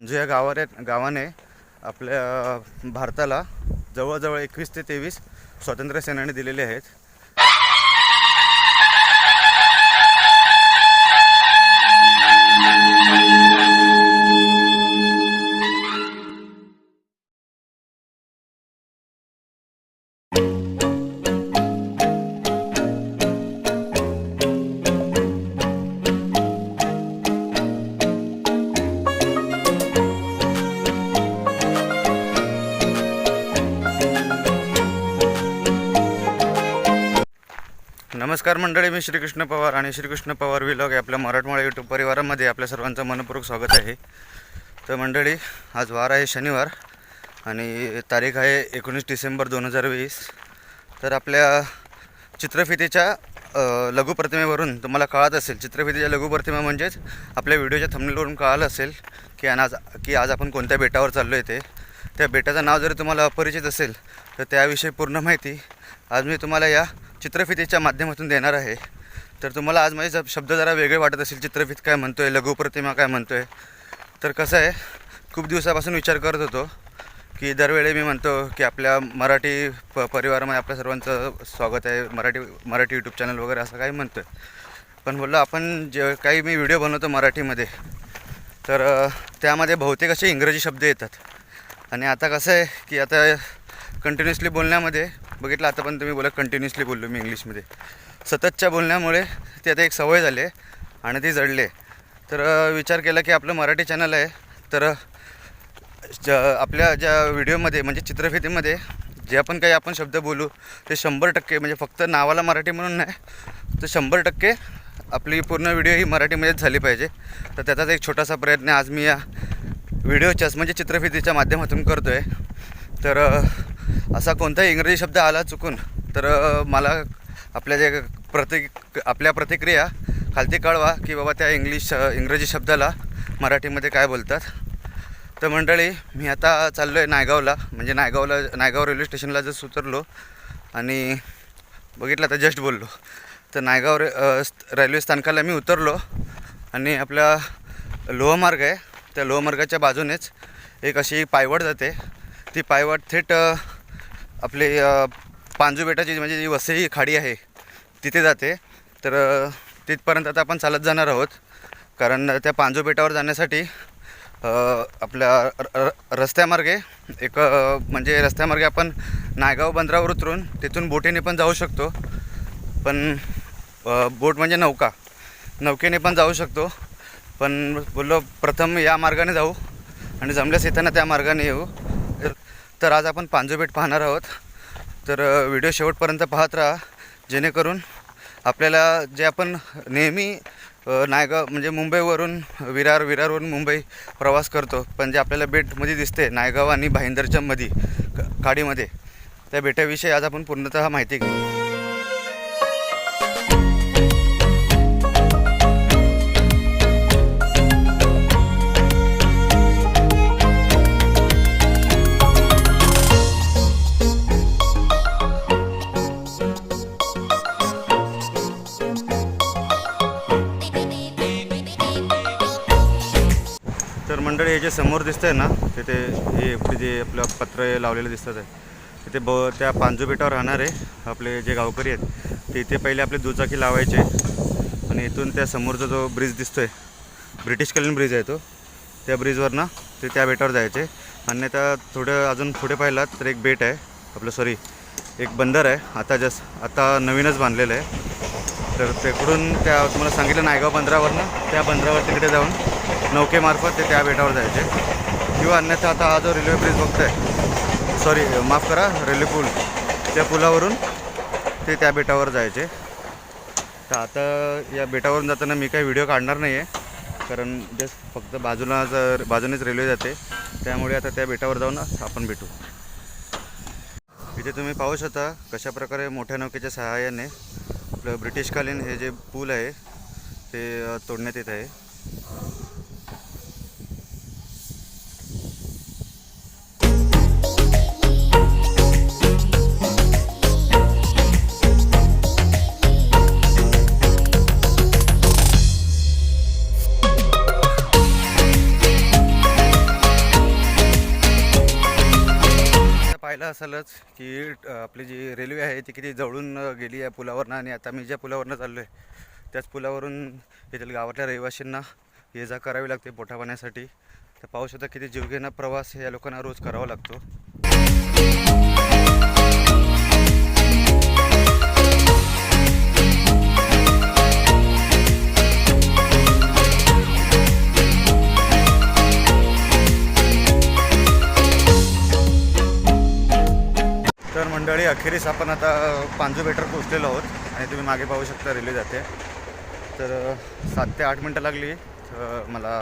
अंजू या गावाने गावाने आपल्या भारताला जवळजवळ एकवीस ते तेवीस स्वातंत्र्य सेनानी दिलेले आहेत. नमस्कार मंडळी मी श्रीकृष्ण पवार आणि श्रीकृष्ण पवार विलॉग या आपल्या मराठमाळा यूट्यूब परिवारामध्ये आपल्या सर्वांचं मनपूर्वक स्वागत आहे. तर मंडळी आज वार आहे शनिवार आणि तारीख आहे एकोणीस डिसेंबर दोन हजार वीस. तर आपल्या चित्रफितीच्या लघुप्रतिमेवरून तुम्हाला कळत असेल चित्रफितीच्या लघुप्रतिमा म्हणजेच आपल्या व्हिडिओच्या थंबनेलवरून कळालं असेल की आणि आज की आज आपण कोणत्या बेटावर चाललो आहे ते. त्या बेटाचं नाव जरी तुम्हाला अपरिचित असेल तर त्याविषयी पूर्ण माहिती आज मी तुम्हाला या चित्रफितीच्या माध्यमातून देणार आहे. तर तुम्हाला आज माझे शब्द जरा वेगळे वाटत असेल चित्रफित काय म्हणतो आहे लघुप्रतिमा काय म्हणतो आहे तर कसं आहे खूप दिवसापासून विचार करत होतो की दरवेळी मी म्हणतो की आपल्या मराठी प परिवारामध्ये आपल्या सर्वांचं स्वागत आहे. मराठी मराठी यूट्यूब चॅनल वगैरे असं काही म्हणतो आहे पण बोललो आपण जे काही मी व्हिडिओ बनवतो मराठीमध्ये तर त्यामध्ये बहुतेक असे इंग्रजी शब्द येतात. आणि आता कसं आहे की आता कंटिन्युअसली बोलण्यामध्ये बघितलं आता पण तुम्ही बोला कंटिन्युअसली बोललो मी इंग्लिशमध्ये. सततच्या बोलण्यामुळे ती आता एक सवय झाली आहे आणि ती जडली तर विचार केला की आपलं मराठी चॅनल आहे तर ज आपल्या ज्या व्हिडिओमध्ये म्हणजे चित्रफितीमध्ये जे आपण काही आपण शब्द बोलू ते शंभर टक्के म्हणजे फक्त नावाला मराठी म्हणून नाही तर शंभर टक्के आपली पूर्ण व्हिडिओ ही मराठीमध्येच झाली पाहिजे. तर त्याचाच एक छोटासा प्रयत्न आज मी या व्हिडिओच्याच म्हणजे चित्रफितीच्या माध्यमातून करतो आहे तर असा कोणताही इंग्रजी शब्द आला चुकून तर मला आपल्या जे प्रतिक आपल्या प्रतिक्रिया खालती कळवा की बाबा त्या इंग्लिश इंग्रजी शब्दाला मराठीमध्ये काय बोलतात. तर मंडळी मी आता चाललो आहे नायगावला म्हणजे नायगावला नायगाव रेल्वे स्टेशनला जस्ट उतरलो आणि बघितलं तर जस्ट बोललो तर नायगाव रे रेल्वे स्थानकाला मी उतरलो आणि आपला लोहमार्ग आहे त्या लोहमार्गाच्या बाजूनेच एक अशी पायवट जाते. ती पायवट थेट आपली पांजू बेटाची म्हणजे जी वसई खाडी आहे तिथे जाते. तर तिथपर्यंत आता आपण चालत जाणार आहोत. कारण त्या पांजू बेटावर जाण्यासाठी आपल्या र- र- रस्त्यामार्गे एक म्हणजे रस्त्यामार्गे आपण नायगाव बंदरावर उतरून तिथून बोटीने पण जाऊ शकतो. पण बोट म्हणजे नौका. नौकेने पण जाऊ शकतो. पण बोललो प्रथम या मार्गाने जाऊ आणि जमल्यास येताना त्या मार्गाने येऊ. तर- आज आपण पांजोबेट पाहणार आहोत. तर व्हिडिओ शेवटपर्यंत पाहत राहा. जेणेकरून आपल्याला जे आपण नेहमी नायगाव म्हणजे मुंबईवरून विरार विरारवरून मुंबई प्रवास करतो पण जे आपल्याला बेटमध्ये दिसते नायगाव आणि भाईंदरच्या मधी काडीमध्ये त्या बेटाविषयी आज आपण पूर्णतः माहिती घेऊ. जे समोर दिसतंय ना तिथे हे आपले जे आपलं पत्र लावलेलं दिसत आहे तिथे ब त्या पांजू बेटावर राहणारे आपले जे गावकरी आहेत ते इथे पहिले आपले दुचाकी लावायचे आणि इथून त्या समोरचा जो ब्रिज दिसतो आहे ब्रिटिशकालीन ब्रिज आहे तो त्या ब्रिजवर ना ते त्या बेटावर जायचे. अन्यथा थोडं अजून पुढे पाहिलात तर एक बेट आहे आपलं सॉरी एक बंदर आहे आता जस्ट आता नवीनच बांधलेलं आहे. तर तिकडून त्या तुम्हाला सांगितलं नायगाव बंदरावरनं त्या बंदरावर तिकडे जाऊन नौकेमार्फत ते त्या बेटावर जायचे. किंवा अन्यथा आता हा जो रेल्वे ब्रिज बघताय सॉरी माफ करा रेल्वे पूल त्या पुलावरून ते त्या बेटावर जायचे. तर आता या बेटावरून जाताना मी काही व्हिडिओ काढणार नाही आहे कारण जस्ट फक्त बाजूला जर बाजूनेच रेल्वे जाते त्यामुळे आता त्या बेटावर जाऊन आपण भेटू. इथे तुम्ही पाहू शकता कशा प्रकारे मोठ्या नौकेच्या सहाय्याने आपलं ब्रिटिशकालीन हे जे पूल आहे ते तोडण्यात येत आहे. असालच की आपली जी रेल्वे आहे ती किती जवळून गेली आहे पुलावरनं आणि आता मी ज्या पुलावरनं चाललो आहे त्याच पुलावरून येथील गावातल्या रहिवाशांना ये जा करावी लागते पोटा पाण्यासाठी. तर पाहू शकता किती जीवघेणा प्रवास या लोकांना रोज करावा लागतो. तर मंडळी अखेरीस आपण आता पांजू बेटर पोचलेलो आहोत आणि तुम्ही मागे पाहू शकता रेल्वे जाते. तर सात ते आठ मिनटं लागली. मला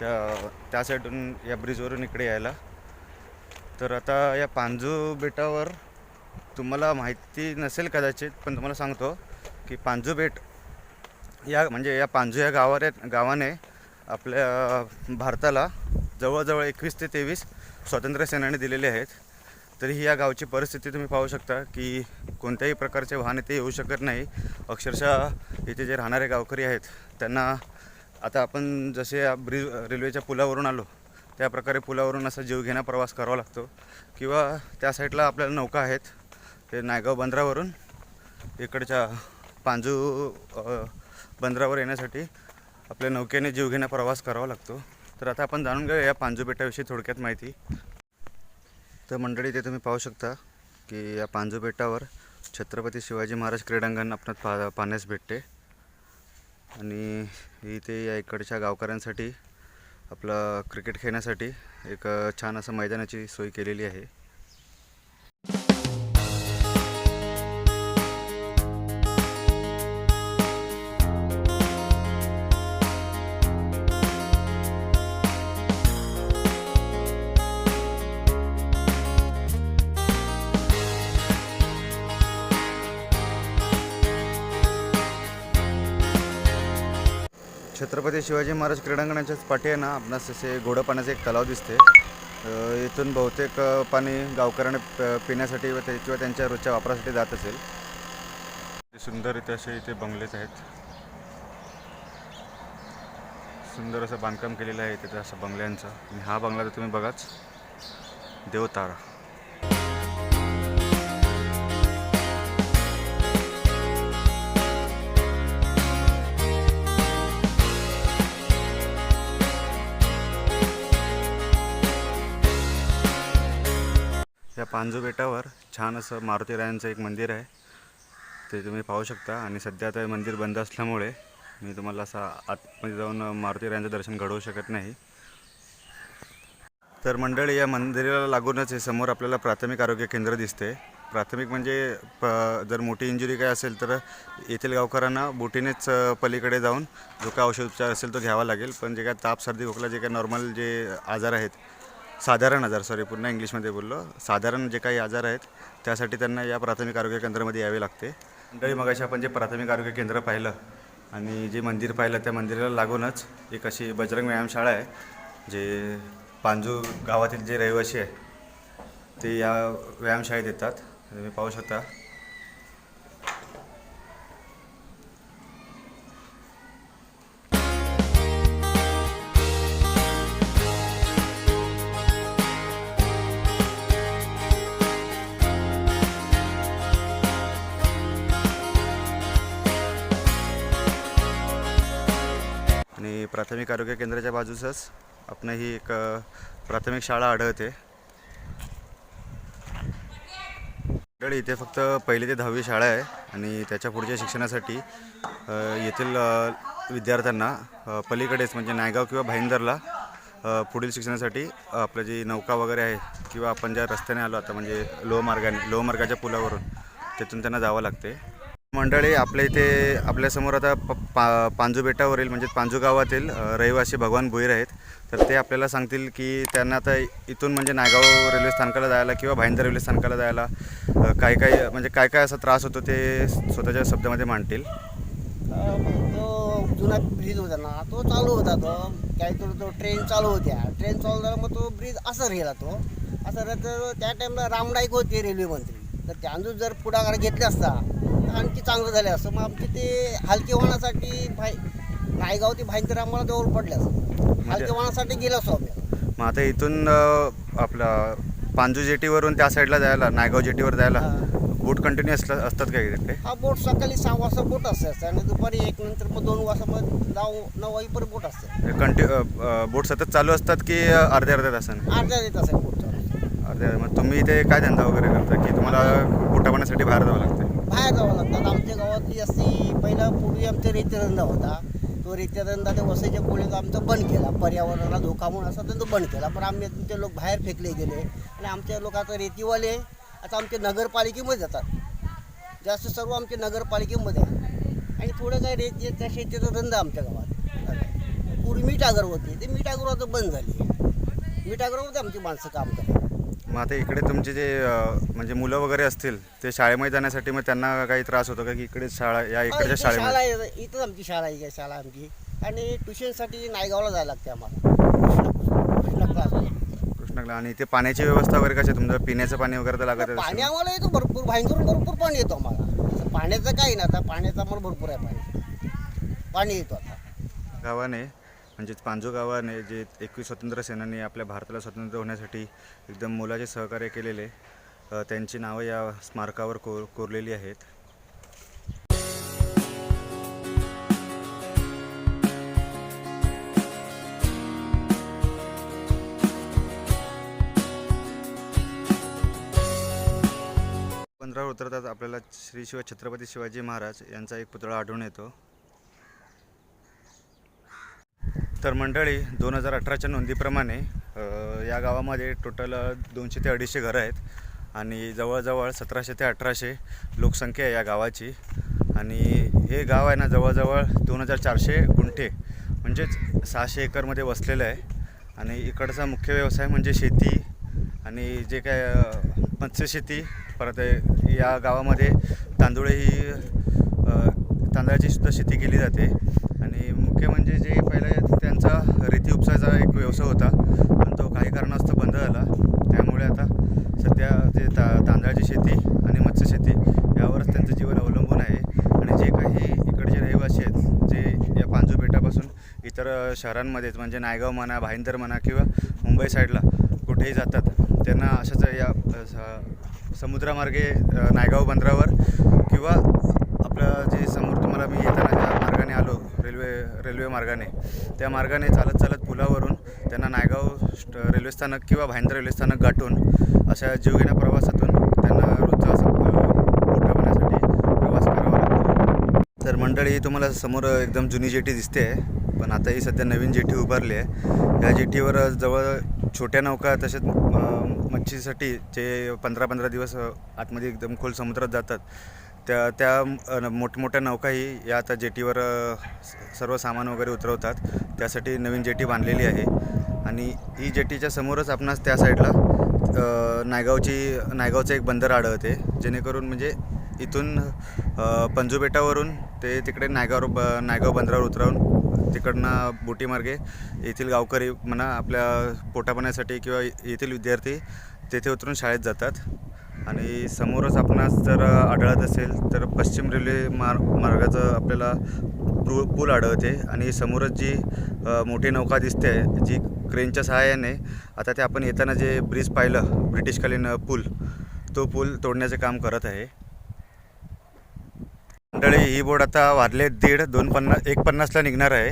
त्या त्या साईडून या ब्रिजवरून इकडे यायला. तर आता या पांजू बेटावर तुम्हाला माहिती नसेल कदाचित पण तुम्हाला सांगतो की पांजू बेट या म्हणजे या पांजू या गावाने गावाने आपल्या भारताला जवळजवळ एकवीस ते तेवीस स्वातंत्र्य सेनाने दिलेले आहेत. तरीही या गावची परिस्थिती तुम्ही पाहू शकता की कोणत्याही प्रकारचे वाहन इथे येऊ शकत नाही. अक्षरशः इथे जे राहणारे गावकरी आहेत त्यांना आता आपण जसे या ब्रिज रेल्वेच्या पुलावरून आलो त्या प्रकारे पुलावरून असा जीवघेणा प्रवास करावा लागतो. किंवा त्या साईडला आपल्याला नौका आहेत ते नायगाव बंदरावरून इकडच्या पांजू बंदरावर येण्यासाठी आपल्या नौकेने जीवघेणा प्रवास करावा लागतो. तर आता आपण जाणून घेऊया या पांजू बेटाविषयी थोडक्यात माहिती. तर मंडळी ते तुम्ही पाहू शकता की या पांजू बेटावर छत्रपती शिवाजी महाराज क्रीडांगण आपणात पा पाहण्यास भेटते. आणि इथे या इकडच्या गावकऱ्यांसाठी आपलं क्रिकेट खेळण्यासाठी एक छान असं मैदानाची सोय केलेली आहे. छत्रपती शिवाजी महाराज क्रीडांगणाच्याच पाठी आहे ना आपणास असे गोडं पाण्याचे एक तलाव दिसते इथून बहुतेक पाणी गावकऱ्यांना प- पिण्यासाठी व ते किंवा त्यांच्या रोजच्या वापरासाठी जात असेल. सुंदर असे इथे बंगलेच आहेत. सुंदर असं बांधकाम केलेलं आहे तिथे असं बंगल्यांचं. आणि हा बंगला तर तुम्ही बघाच. देवतारा. पांजू बेटावर छान असं मारुती रायांचं एक मंदिर आहे. ते तुम्ही पाहू शकता आणि सध्या आता मंदिर बंद असल्यामुळे मी तुम्हाला असं आतमध्ये जाऊन मारुती रायांचं दर्शन घडवू शकत नाही. तर मंडळी या मंदिराला लागूनच हे समोर आपल्याला प्राथमिक आरोग्य केंद्र दिसते. प्राथमिक म्हणजे प जर मोठी इंजुरी काय असेल तर येथील गावकऱ्यांना बोटीनेच पलीकडे जाऊन जो काय औषध उपचार असेल तो घ्यावा लागेल. पण जे काय ताप सर्दी खोकला जे काय नॉर्मल जे आजार आहेत साधारण आजार सॉरी पूर्ण इंग्लिशमध्ये बोललो. साधारण जे काही आजार आहेत त्यासाठी त्यांना या प्राथमिक आरोग्य केंद्रामध्ये यावे लागते. मंडळी मगाशी आपण जे प्राथमिक आरोग्य केंद्र पाहिलं आणि जे मंदिर पाहिलं त्या मंदिराला लागूनच एक अशी बजरंग व्यायामशाळा आहे जे पांजू गावातील जे रहिवासी आहे ते या व्यायामशाळेत येतात. तुम्ही पाहू शकता. प्राथमिक आरोग्य केंद्राच्या बाजूसच आपण ही एक प्राथमिक शाळा आढळते. मंडळी इथे फक्त पहिली ते दहावी शाळा आहे आणि त्याच्या पुढच्या शिक्षणासाठी येथील विद्यार्थ्यांना पलीकडेच म्हणजे नायगाव किंवा भाईंदरला पुढील शिक्षणासाठी आपलं जी नौका वगैरे आहे किंवा आपण ज्या रस्त्याने आलो आता म्हणजे लोहमार्गाने लोहमार्गाच्या पुलावरून तिथून त्यांना जावं लागते. मंडळी आपल्या इथे आपल्यासमोर आता प पा पांजू बेटावरील म्हणजे पांजू गावातील रहिवासी भगवान भुईर आहेत. तर ते आपल्याला सांगतील की त्यांना आता इथून म्हणजे नायगाव रेल्वे स्थानकाला जायला किंवा भाईंदर रेल्वे स्थानकाला जायला काय काय म्हणजे काय काय असा त्रास होतो ते स्वतःच्या शब्दामध्ये मांडतील. तो जुना ब्रिज होता ना तो चालू होता तो. काहीतरी तो ट्रेन चालू होत्या. ट्रेन चालू झाला मग तो ब्रिज असा राहिला तो. असं राहतं त्या टाईमला रामडाईक होते रेल्वे मंत्री. तर त्यांचं जर पुढाकार घेतला असता आणखी चांगलं झालं असतं मग आमचे ते हलके वाहनासाठी भाई नायगाव ते भाईंतर आम्हाला जवळ पडले असं हलके वाहनासाठी गेलो असतो आम्ही. मग आता इथून आपला पांजू जेटीवरून त्या साईडला जायला नायगाव जेटीवर जायला. बोट कंटिन्यू असतात का इकडे? हा बोट सकाळी सहा वाजता बोट असते. आणि दुपारी एक नंतर मग दोन वाजता मग नऊ नऊ वाजेपर्यंत बोट असते. कंटिन्यू बोट सतत चालू असतात की अर्ध्या अर्ध्या तासाने? अर्ध्या येत असेल बोट चालू अर्ध्या मग तुम्ही इथे काय धंदा वगैरे करता की तुम्हाला पोटा पाण्यासाठी बाहेर जावं लागतं? बाहेर जावं लागतात. आमच्या गावातली जास्ती पहिला पूर्वी आमचा रेतीधंदा होता. तो रेतीधंदा ते वसईच्या पुढे आमचा बंद केला. पर्यावरणाला धोका म्हणून असा त्यांचा बंद केला. पण आम्ही तुमचे लोक बाहेर फेकले गेले. आणि आमचे लोक आता रेतीवाले आता आमच्या नगरपालिकेमध्ये जातात. जास्त सर्व आमच्या नगरपालिकेमध्ये आणि थोडं काय त्या शेतीचा धंदा आमच्या गावात. पूर्वी मीठ आगर होती. ते मीठ आगर आता बंद झाली. मीठ होते आमची माणसं काम करतात. मग आता इकडे तुमचे जे म्हणजे मुलं वगैरे असतील ते शाळेमध्ये जाण्यासाठी मग त्यांना काही त्रास होतो का की इकडे शाळा या इकडच्या शाळा शाळेमध्ये? आहे इथंच आमची शाळा आहे शाळा आमची. आणि ट्युशनसाठी नायगावला जायला लागते आम्हाला. कृष्ण कृष्ण क्लास कृष्णाला आणि इथे पाण्याची व्यवस्था वगैरे कशी आहे? तुमचं पिण्याचं पाणी वगैरे तर लागत पाणी असेल. आम्हाला येतो भरपूर भयंकर भरपूर पाणी येतो आम्हाला. असं पाण्याचं काही ना आता पाण्याचं आम्हाला भरपूर आहे पाणी. पाणी येतो आता. गावाने म्हणजेच पांजो गावाने जे एकवीस स्वतंत्र सेनानी आपल्या भारताला स्वतंत्र होण्यासाठी एकदम मोलाचे सहकार्य केलेले त्यांची नावं या स्मारकावर कोर कोरलेली आहेत. पंधरावर उतरतात आपल्याला श्री शिव छत्रपती शिवाजी महाराज यांचा एक पुतळा आढळून येतो. तर मंडळी दोन हजार अठराच्या नोंदीप्रमाणे या गावामध्ये टोटल दोनशे ते अडीचशे घरं आहेत आणि जवळजवळ सतराशे ते अठराशे लोकसंख्या आहे या गावाची. आणि हे गाव आहे ना जवळजवळ दोन हजार चारशे गुंठे म्हणजेच सहाशे एकरमध्ये वसलेलं आहे. आणि इकडचा मुख्य व्यवसाय म्हणजे शेती आणि जे काय मत्स्यशेती परत या गावामध्ये तांदूळ ही तांदळाची सुद्धा शेती केली जाते. आणि मुख्य म्हणजे जे पहिले त्यांचा रेती उपसाचा एक व्यवसाय होता पण तो काही कारणास्तव बंद झाला. त्यामुळे आता सध्या ते ता तांदळाची शेती आणि मत्स्यशेती यावरच त्यांचं जीवन अवलंबून आहे. आणि जे काही इकडचे रहिवासी आहेत जे या पांजू बेटापासून इतर शहरांमध्येच म्हणजे नायगाव म्हणा भाईंदर म्हणा किंवा मुंबई साईडला कुठेही जातात त्यांना अशाच या स- समुद्रामार्गे नायगाव बंदरावर किंवा आपलं जे समोर तुम्हाला मी येताना ज्या मार्गाने आलो रेल्वे मार्गाने. त्या मार्गाने चालत चालत पुलावरून त्यांना नायगाव स्ट- रेल्वे स्थानक किंवा भाईंदर रेल्वे स्थानक गाठून अशा जीवघेण्या प्रवासातून त्यांना रोजचा असं पोटा होण्यासाठी प्रवास करावा लागतो. तर मंडळी तुम्हाला समोर एकदम जुनी जेटी दिसते आहे पण आता ही सध्या नवीन जेटी उभारली आहे. या जेटीवर जवळ छोट्या नौका तसेच मच्छीसाठी जे पंधरा पंधरा दिवस आतमध्ये एकदम खोल समुद्रात जातात त्या त्या मोठमोठ्या नौकाही या आता जेटीवर स- सर्व सामान वगैरे उतरवतात. त्यासाठी नवीन जेटी बांधलेली आहे. आणि ही जेटीच्या समोरच आपणास त्या साईडला नायगावची नायगावचं एक बंदर आढळते. जेणेकरून म्हणजे इथून पंजूबेटावरून ते तिकडे नायगाव ब नायगाव बंदरावर उतरावून तिकडनं बोटीमार्गे येथील गावकरी म्हणा आपल्या पोटापाण्यासाठी किंवा येथील विद्यार्थी तेथे उतरून शाळेत जातात. आणि समोरच आपणास जर आढळत असेल तर पश्चिम रेल्वे मार मार्गाचं आपल्याला पू पूल आढळते आणि समोरच जी मोठी नौका दिसते जी क्रेनच्या सहाय्याने आता ते आपण येताना जे ब्रिज पाहिलं ब्रिटिशकालीन पूल तो पूल तोडण्याचे काम करत आहे. मंडळी ही बोट आता वारले दीड दोन पन्नास एक पन्नासला निघणार आहे.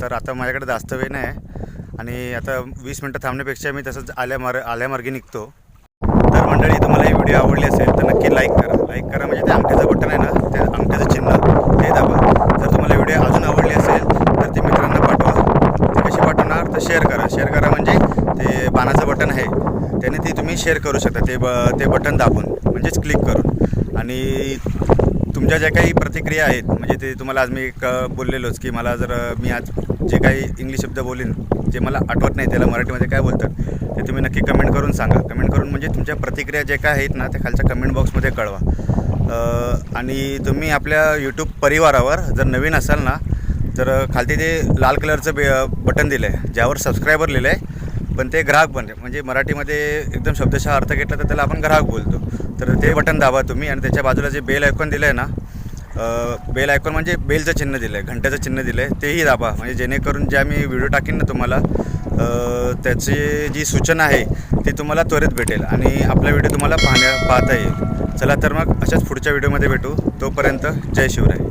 तर आता माझ्याकडे जास्त वेळ नाही आहे. आणि आता वीस मिनटं थांबण्यापेक्षा मी तसंच आल्या मार आल्यामार्गे निघतो. तर मंडळी तुम्हाला ही व्हिडिओ आवडली असेल तर नक्की लाईक करा. लाईक करा म्हणजे ते अंगठ्याचं बटन आहे ना ते अंगठ्याचं चिन्ह ते दाबा. जर तुम्हाला व्हिडिओ अजून आवडली असेल तर ती मित्रांना पाठवा. ते कशी पाठवणार तर शेअर करा. शेअर करा म्हणजे ते बाणाचं बटन आहे त्याने ती तुम्ही शेअर करू शकता. ते ब ते बटन दाबून म्हणजेच क्लिक करून. आणि तुमच्या ज्या काही प्रतिक्रिया आहेत म्हणजे ते तुम्हाला आज मी एक बोललेलोच की मला जर मी आज जे काही इंग्लिश शब्द बोलेन जे मला आठवत नाही त्याला मराठीमध्ये काय बोलतात? ते तुम्ही नक्की कमेंट करून सांगा. कमेंट करून म्हणजे तुमच्या प्रतिक्रिया जे काय आहेत ना ते खालच्या कमेंट बॉक्समध्ये कळवा. आणि तुम्ही आपल्या यूट्यूब परिवारावर जर नवीन असाल ना तर खालती ते लाल कलरचं बे बटन दिलं आहे ज्यावर सबस्क्रायबर लिहिलं आहे पण ते ग्राहक बनले. म्हणजे मराठीमध्ये एकदम शब्दशः अर्थ घेतला तर त्याला आपण ग्राहक बोलतो. तर ते बटन दाबा तुम्ही आणि त्याच्या बाजूला जे बेल आयकॉन दिलं आहे ना बेल आयकॉन म्हणजे बेलचं चिन्ह दिलं आहे घंट्याचं चिन्ह दिलं आहे तेही दाबा. म्हणजे जेणेकरून ज्या मी व्हिडिओ टाकीन ना तुम्हाला त्याची जी सूचना आहे ती तुम्हाला त्वरित भेटेल आणि आपला व्हिडिओ तुम्हाला पाहण्या पाहता येईल. चला तर मग अशाच पुढच्या व्हिडिओमध्ये भेटू. तोपर्यंत जय शिवराय.